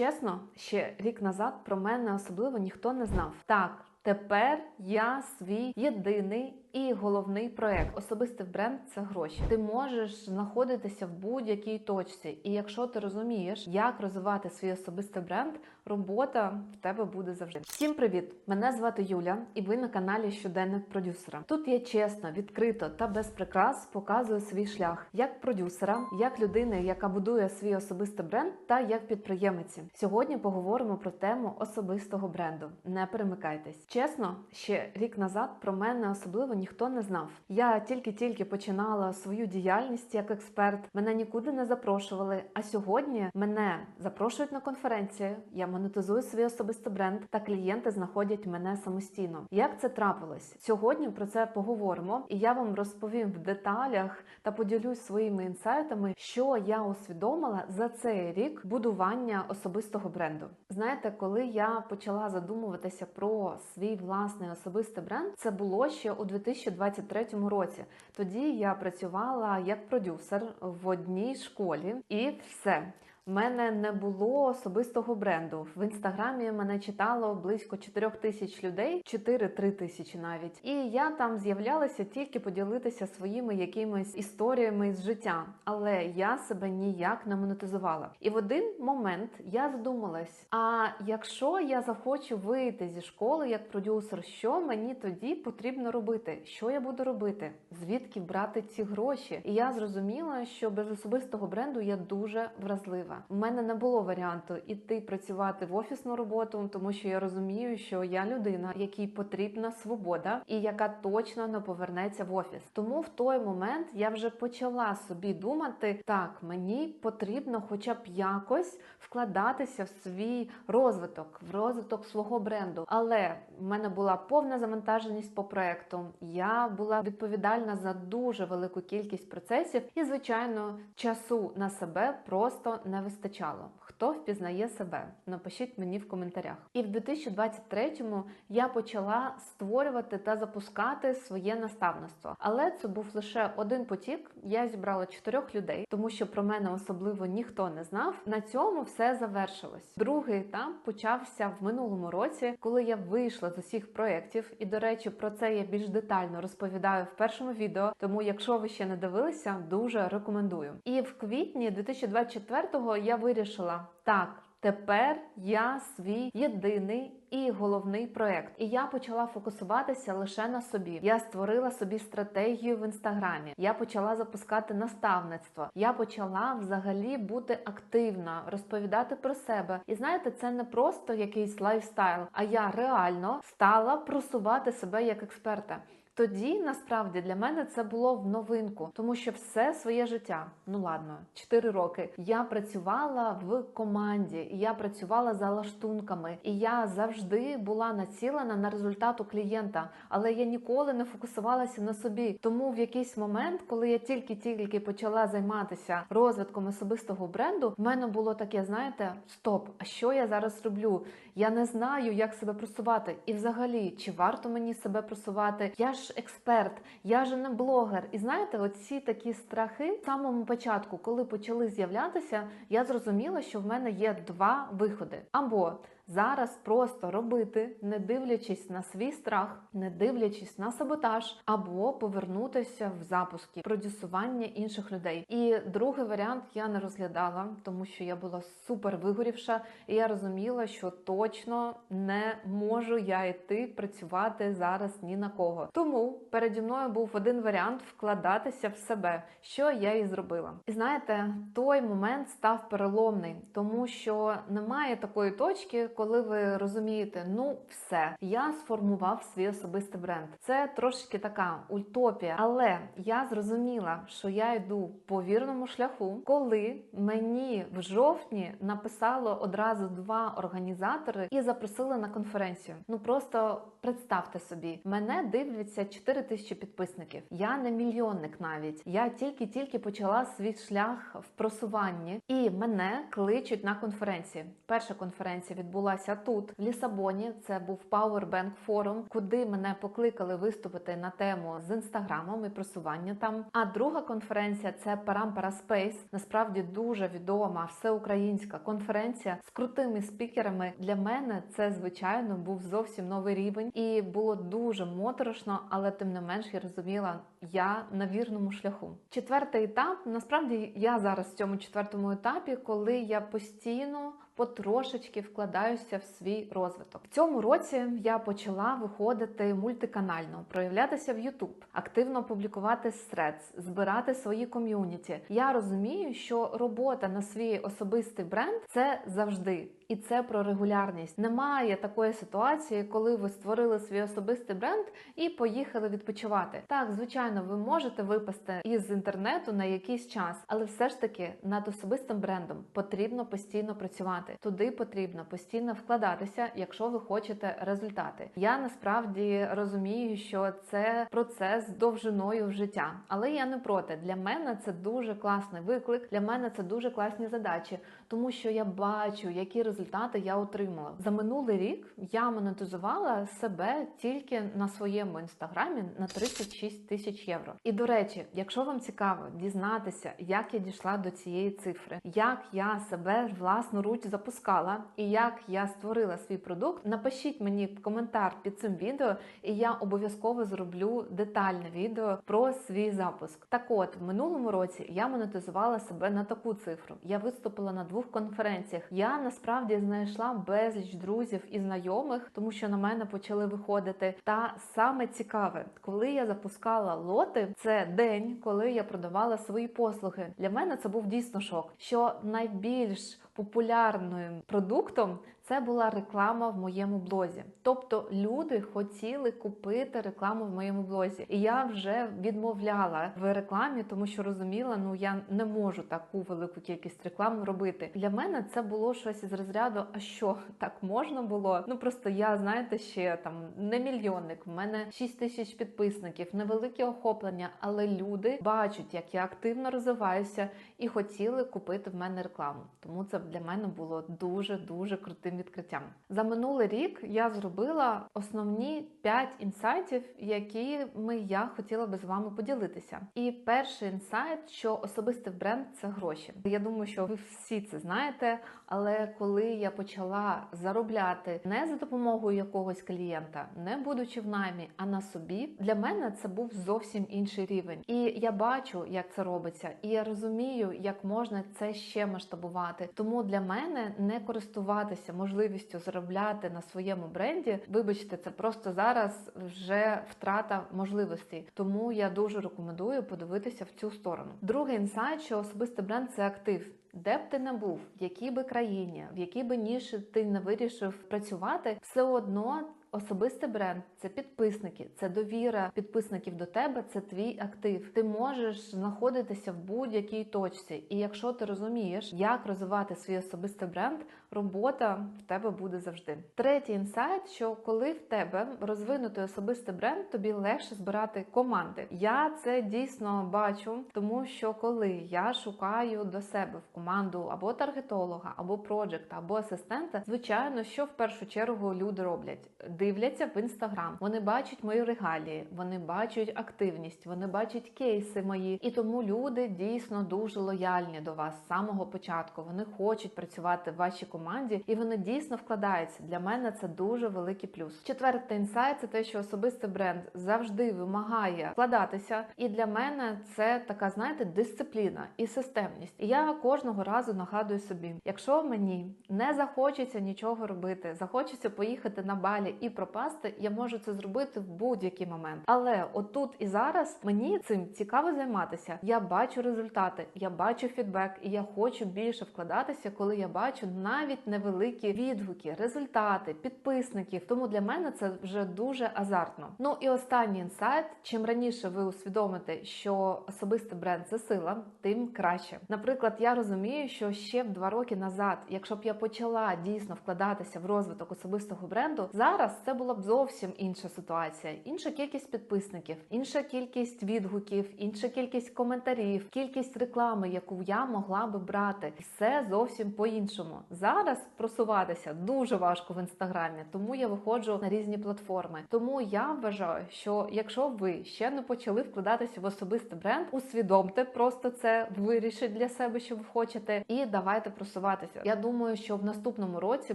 Чесно, ще рік назад про мене особливо ніхто не знав. Так, тепер я свій єдиний і головний проект. Особистий бренд це гроші. Ти можеш знаходитися в будь-якій точці, і якщо ти розумієш, як розвивати свій особистий бренд, робота в тебе буде завжди. Всім привіт! Мене звати Юля, і ви на каналі Щоденник продюсера. Тут я чесно, відкрито та без прикрас показую свій шлях як продюсера, як людини, яка будує свій особистий бренд, та як підприємиці. Сьогодні поговоримо про тему особистого бренду. Не перемикайтесь. Чесно, ще рік назад про мене особливо ніхто не знав. Я тільки-тільки починала свою діяльність як експерт. Мене нікуди не запрошували. А сьогодні мене запрошують на конференції. Я монетизую свій особистий бренд, та клієнти знаходять мене самостійно. Як це трапилось? Сьогодні про це поговоримо, і я вам розповім в деталях та поділюсь своїми інсайтами, що я усвідомила за цей рік будування особистого бренду. Знаєте, коли я почала задумуватися про свій власний особистий бренд, це було ще у 2023 році. Тоді я працювала як продюсер в одній школі, і все. У мене не було особистого бренду. В інстаграмі мене читало близько 4 тисяч людей, 4-3 тисячі навіть. І я там з'являлася тільки поділитися своїми якимись історіями з життя. Але я себе ніяк не монетизувала. І в один момент я задумалась: а якщо я захочу вийти зі школи як продюсер, що мені тоді потрібно робити? Що я буду робити? Звідки брати ці гроші? І я зрозуміла, що без особистого бренду я дуже вразлива. У мене не було варіанту іти працювати в офісну роботу, тому що я розумію, що я людина, якій потрібна свобода і яка точно не повернеться в офіс. Тому в той момент я вже почала собі думати: так, мені потрібно, хоча б якось вкладатися в свій розвиток, в розвиток свого бренду. Але в мене була повна завантаженість по проекту. Я була відповідальна за дуже велику кількість процесів, і звичайно, часу на себе просто не вистачало. Хто впізнає себе? Напишіть мені в коментарях. І в 2023-му я почала створювати та запускати своє наставництво. Але це був лише один потік. Я зібрала чотирьох людей, тому що про мене особливо ніхто не знав. На цьому все завершилось. Другий етап почався в минулому році, коли я вийшла з усіх проєктів. І, до речі, про це я більш детально розповідаю в першому відео. Тому, якщо ви ще не дивилися, дуже рекомендую. І в квітні 2024-го я вирішила так. Тепер я свій єдиний і головний проект, і я почала фокусуватися лише на собі. Я створила собі стратегію в інстаграмі. Я почала запускати наставництво. Я почала взагалі бути активна, розповідати про себе. І знаєте, це не просто якийсь лайфстайл, а я реально стала просувати себе як експерта. Тоді насправді для мене це було в новинку, тому що все своє життя, ну ладно, 4 роки. Я працювала в команді, і я працювала за лаштунками, і я завжди була націлена на результат у клієнта, але я ніколи не фокусувалася на собі. Тому в якийсь момент, коли я тільки-тільки почала займатися розвитком особистого бренду, в мене було таке, знаєте, стоп, а що я зараз роблю? Я не знаю, як себе просувати. І взагалі, чи варто мені себе просувати? Я ж експерт, я ж не блогер. І знаєте, оці такі страхи в самому початку, коли почали з'являтися, я зрозуміла, що в мене є два виходи. Або зараз просто робити, не дивлячись на свій страх, не дивлячись на саботаж, або повернутися в запуски продюсування інших людей. І другий варіант я не розглядала, тому що я була супер вигорівша, і я розуміла, що точно не можу я йти працювати зараз ні на кого. Тому переді мною був один варіант вкладатися в себе, що я і зробила. І знаєте, той момент став переломний, тому що немає такої точки, коли ви розумієте, ну все, я сформував свій особистий бренд. Це трошки така утопія, але я зрозуміла, що я йду по вірному шляху, коли мені в жовтні написало одразу два організатори і запросили на конференцію. Ну просто представте собі, мене дивляться 4 тисячі підписників. Я не мільйонник навіть. Я тільки-тільки почала свій шлях в просуванні, і мене кличуть на конференції. Перша конференція відбулася відбулася тут, в Лісабоні. Це був Powerbank Forum, куди мене покликали виступити на тему з інстаграмом і просування там. А друга конференція це Parampara Space. Насправді дуже відома всеукраїнська конференція з крутими спікерами. Для мене це звичайно був зовсім новий рівень, і було дуже моторошно, але тим не менш я розуміла, я на вірному шляху. Четвертий етап. Насправді я зараз в цьому четвертому етапі, коли я постійно потрошечки вкладаюся в свій розвиток. В цьому році я почала виходити мультиканально, проявлятися в YouTube, активно публікувати стрец, збирати свої ком'юніті. Я розумію, що робота на свій особистий бренд це завжди. І це про регулярність. Немає такої ситуації, коли ви створили свій особистий бренд і поїхали відпочивати. Так, звичайно, ви можете випасти із інтернету на якийсь час, але все ж таки над особистим брендом потрібно постійно працювати. Туди потрібно постійно вкладатися, якщо ви хочете результати. Я насправді розумію, що це процес довжиною в життя, але я не проти. Для мене це дуже класний виклик. Для мене це дуже класні задачі, тому що я бачу, які результати я отримала. За минулий рік я монетизувала себе тільки на своєму інстаграмі на 36 тисяч євро. І до речі, якщо вам цікаво дізнатися, як я дійшла до цієї цифри, як я себе власноруч запускала і як я створила свій продукт, напишіть мені коментар під цим відео, і я обов'язково зроблю детальне відео про свій запуск. Так от, в минулому році я монетизувала себе на таку цифру. Я виступила на двох конференціях. Я насправді знайшла безліч друзів і знайомих, тому що на мене почали виходити. Та саме цікаве, коли я запускала лоти, це день, коли я продавала свої послуги. Для мене це був дійсно шок. Що найбільш популярним продуктом це була реклама в моєму блозі. Тобто люди хотіли купити рекламу в моєму блозі, і я вже відмовляла в рекламі, тому що розуміла, ну я не можу таку велику кількість реклам робити. Для мене це було щось із розряду. А що так можна було? Ну просто я знаєте, ще там не мільйонник. В мене 6 тисяч підписників, невелике охоплення, але люди бачать, як я активно розвиваюся, і хотіли купити в мене рекламу. Тому це для мене було дуже дуже крутим відкриттям. За минулий рік я зробила основні 5 інсайтів, якими я хотіла би з вами поділитися. І перший інсайт, що особистий бренд це гроші. Я думаю, що ви всі це знаєте. Але коли я почала заробляти не за допомогою якогось клієнта, не будучи в наймі, а на собі, для мене це був зовсім інший рівень. І я бачу, як це робиться, і я розумію, як можна це ще масштабувати. Тому для мене не користуватися можливістю заробляти на своєму бренді. Вибачте, це просто зараз вже втрата можливостей. Тому я дуже рекомендую подивитися в цю сторону. Другий інсайт, що особистий бренд це актив. Де б ти не був, в якій би країні, в якій би ніші ти не вирішив працювати, все одно особистий бренд це підписники, це довіра підписників до тебе, це твій актив. Ти можеш знаходитися в будь-якій точці, і якщо ти розумієш, як розвивати свій особистий бренд, робота в тебе буде завжди. Третій інсайт, що коли в тебе розвинутий особистий бренд, тобі легше збирати команди. Я це дійсно бачу, тому що коли я шукаю до себе в команду або таргетолога, або проджекта, або асистента, звичайно, що в першу чергу люди роблять. Дивляться в інстаграм, вони бачать мої регалії, вони бачать активність, вони бачать кейси мої, і тому люди дійсно дуже лояльні до вас з самого початку. Вони хочуть працювати в вашій команді, і вони дійсно вкладаються. Для мене це дуже великий плюс. Четвертий інсайт це те, що особистий бренд завжди вимагає вкладатися, і для мене це така, знаєте, дисципліна і системність. І я кожного разу нагадую собі, якщо мені не захочеться нічого робити, захочеться поїхати на балі і пропасти, я можу це зробити в будь-який момент. Але отут і зараз мені цим цікаво займатися. Я бачу результати, я бачу фідбек, і я хочу більше вкладатися, коли я бачу навіть невеликі відгуки, результати, підписників. Тому для мене це вже дуже азартно. Ну і останній інсайт: чим раніше ви усвідомите, що особистий бренд це сила, тим краще. Наприклад, я розумію, що ще в два роки назад, якщо б я почала дійсно вкладатися в розвиток особистого бренду, зараз це була б зовсім інша ситуація, інша кількість підписників, інша кількість відгуків, інша кількість коментарів, кількість реклами, яку я могла би брати. Все зовсім по-іншому. Зараз просуватися дуже важко в інстаграмі, тому я виходжу на різні платформи. Тому я вважаю, що якщо ви ще не почали вкладатися в особистий бренд, усвідомте просто це, вирішіть для себе, що ви хочете, і давайте просуватися. Я думаю, що в наступному році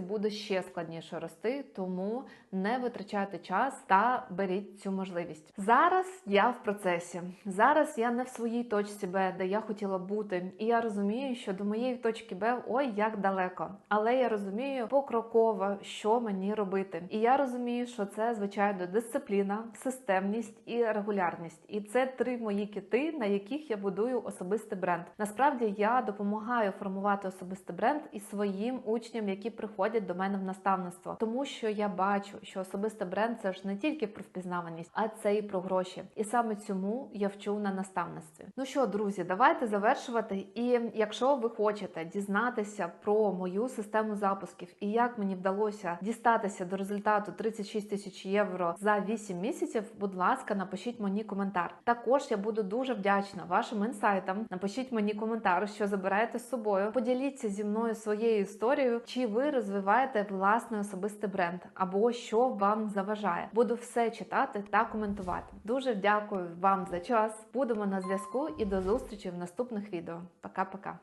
буде ще складніше рости, тому не витрачайте час та беріть цю можливість. Зараз я в процесі. Зараз я не в своїй точці Б, де я хотіла бути, і я розумію, що до моєї точки Б ой як далеко. Але я розумію покроково, що мені робити. І я розумію, що це звичайно дисципліна, системність і регулярність. І це три мої кити, на яких я будую особистий бренд. Насправді я допомагаю формувати особистий бренд і своїм учням, які приходять до мене в наставництво, тому що я бачу, що особистий бренд це ж не тільки про впізнаваність, а це і про гроші. І саме цьому я вчу на наставництві. Ну що, друзі, давайте завершувати. І якщо ви хочете дізнатися про мою систему запусків і як мені вдалося дістатися до результату 36 тисяч євро за 8 місяців, будь ласка, напишіть мені коментар. Також я буду дуже вдячна вашим інсайтам. Напишіть мені коментар, що забираєте з собою. Поділіться зі мною своєю історією, чи ви розвиваєте власний особистий бренд, або що вам заважає. Буду все читати та коментувати. Дуже дякую вам за час. Будемо на зв'язку і до зустрічі в наступних відео. Пока-пока.